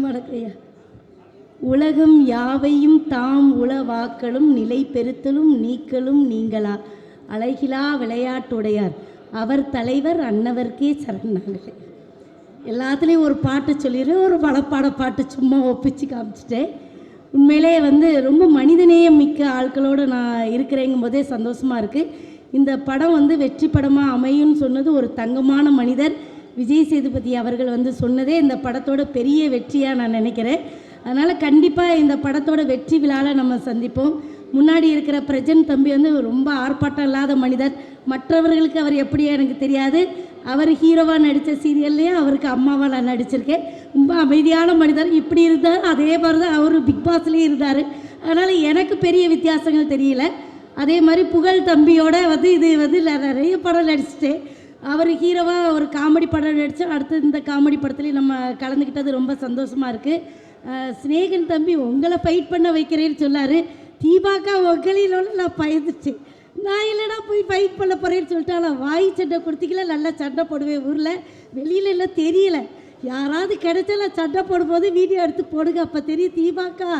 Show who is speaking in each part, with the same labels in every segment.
Speaker 1: வணக்கம் உலகம் யாவையும் தாம் உளவாக்களும் நிலை பெருத்தலும் நீக்கலும் நீங்களா? அழகிலா விளையாட்டுடையார். அவர் தலைவர் அன்னவர்க்கே சரணாங்களே எல்லாத்துலேயும் ஒரு பாட்டு சொல்லிடுறேன் ஒரு பலப்பாட பாட்டு சும்மா ஒப்பிச்சு காமிச்சிட்டேன். உண்மையிலே வந்து ரொம்ப மனிதநேயம் மிக்க ஆட்களோடு நான் இருக்கிறேங்கும் போதே சந்தோஷமாக இருக்குது இந்த படம் வந்து வெற்றி படமாக அமையும்னு சொன்னது ஒரு தங்கமான மனிதர். விஜய் சேதுபதி அவர்கள் வந்து சொன்னதே இந்த படத்தோட பெரிய வெற்றியாக நான் நினைக்கிறேன். அதனால் கண்டிப்பாக இந்த படத்தோட வெற்றி விழாவில் நம்ம சந்திப்போம். முன்னாடி இருக்கிற பிரஜன் தம்பி வந்து ரொம்ப ஆர்ப்பாட்டம் இல்லாத மனிதர். மற்றவர்களுக்கு அவர் எப்படி எனக்கு தெரியாது. அவர் ஹீரோவாக நடித்த சீரியல்லையே அவருக்கு அம்மாவாக நான் நடிச்சிருக்கேன். ரொம்ப அமைதியான மனிதர். இப்படி இருந்தார் அதே மாதிரி தான் அவர் பிக் பாஸ்லேயும் இருந்தார். அதனால் எனக்கு பெரிய வித்தியாசங்கள் தெரியல. அதே மாதிரி புகழ் தம்பியோட வந்து இது வந்து நிறைய படம் நடிச்சிட்டேன். அவர் ஹீரோவாக ஒரு காமெடி படம் நடித்தா அடுத்து இந்த காமெடி படத்துலேயும் நம்ம கலந்துக்கிட்டது ரொம்ப சந்தோஷமாக இருக்குது ஸ்னேகன் தம்பி உங்களை ஃபைட் பண்ண வைக்கிறேன்னு சொன்னார். தீபாக்கா உங்களிலோட நான் பயந்துச்சு நான் இல்லைனா போய் ஃபைட் பண்ண போகிறேன்னு சொல்லிட்டு ஆனால் வாய் சண்டை கொடுத்திக்கல நல்லா சண்டை போடுவேன் ஊரில். வெளியில எல்லாம் தெரியல. யாராவது கிடைச்சால சண்டை போடும்போது வீடியோ எடுத்து போடுங்க. அப்போ தெரியும் தீபாக்கா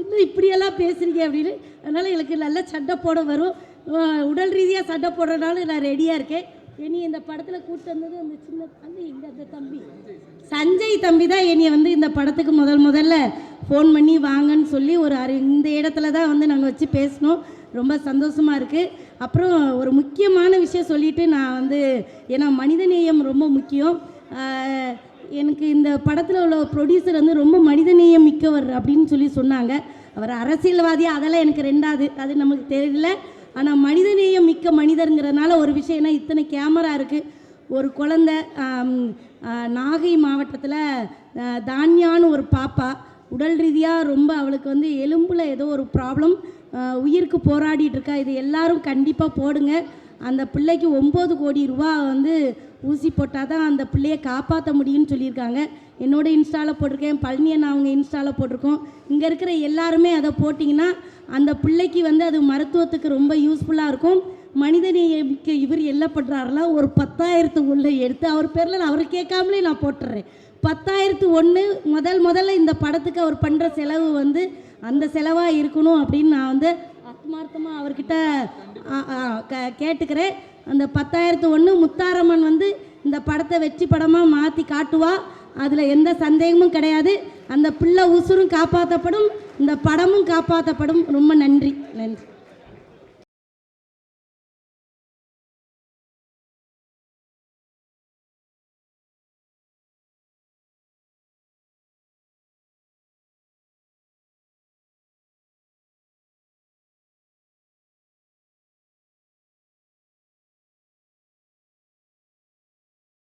Speaker 1: என்ன இப்படியெல்லாம் பேசுகிறீங்க அப்படின்னு. அதனால் எனக்கு நல்லா சண்டை போட வரும். உடல் ரீதியாக சண்டை போடுறதுனால நான் ரெடியாக இருக்கேன். இனி இந்த படத்தில் கூட்டு வந்தது அந்த சின்ன அந்த இங்க அந்த தம்பி. சஞ்சய் தம்பி தான் என்னை வந்து இந்த படத்துக்கு முதல் முதல்ல ஃபோன் பண்ணி வாங்கன்னு சொல்லி ஒரு அரு இந்த இடத்துல தான் வந்து நாங்கள் வச்சு பேசினோம். ரொம்ப சந்தோஷமாக இருக்குது அப்புறம் ஒரு முக்கியமான விஷயம் சொல்லிட்டு நான் வந்து ஏன்னா மனிதநேயம் ரொம்ப முக்கியம். எனக்கு இந்த படத்தில் உள்ள ப்ரொடியூசர் வந்து ரொம்ப மனிதநேயம் மிக்கவர் அப்படின்னு சொல்லி சொன்னாங்க. அவர் அரசியல்வாதி அதெல்லாம் எனக்கு ரெண்டாவது அது நமக்கு தெரியல. ஆனால் மனிதநேயம் மிக்க மனிதருங்கிறதுனால விஷயம் இத்தனை கேமரா இருக்குது ஒரு குழந்த நாகை மாவட்டத்தில் தான்யான்னு ஒரு பாப்பா. உடல் ரீதியாக ரொம்ப அவளுக்கு வந்து எலும்பில் ஏதோ ஒரு ப்ராப்ளம் உயிருக்கு போராடிட்டு இருக்கா. இது எல்லாரும் கண்டிப்பாக போடுங்க. அந்த பிள்ளைக்கு ஒம்பது கோடி ரூபா வந்து ஊசி போட்டால் தான் அந்த பிள்ளையை காப்பாற்ற முடியும்னு சொல்லியிருக்காங்க. என்னோட இன்ஸ்டாவில் போட்டிருக்கேன் பழனியன் அவங்க இன்ஸ்டாவில் போட்டிருக்கோம். இங்கே இருக்கிற எல்லாருமே அதை போட்டிங்கன்னா அந்த பிள்ளைக்கு வந்து அது மருத்துவத்துக்கு ரொம்ப யூஸ்ஃபுல்லாக இருக்கும். மனிதநேயமிக்க இவர் என்ன பண்ணுறாருல ஒரு பத்தாயிரத்து ஒன்று எடுத்து அவர் பேரில் நான் அவர் கேட்காமலே நான் போட்டுறேன். பத்தாயிரத்து ஒன்று முதல் முதல்ல இந்த படத்துக்கு அவர் பண்ணுற செலவு வந்து அந்த செலவாக இருக்கணும் அப்படின்னு நான் வந்து ஆத்மார்த்தமாக அவர்கிட்ட க- கேட்டுக்கிறேன். அந்த பத்தாயிரத்து ஒன்று முத்தாரம்மன் வந்து இந்த படத்தை வெற்றி படமாக மாற்றி காட்டுவா. அதில் எந்த சந்தேகமும் கிடையாது. அந்த பிள்ளை உசுரும் காப்பாற்றப்படும் இந்த படமும் காப்பாற்றப்படும் ரொம்ப நன்றி. நன்றி.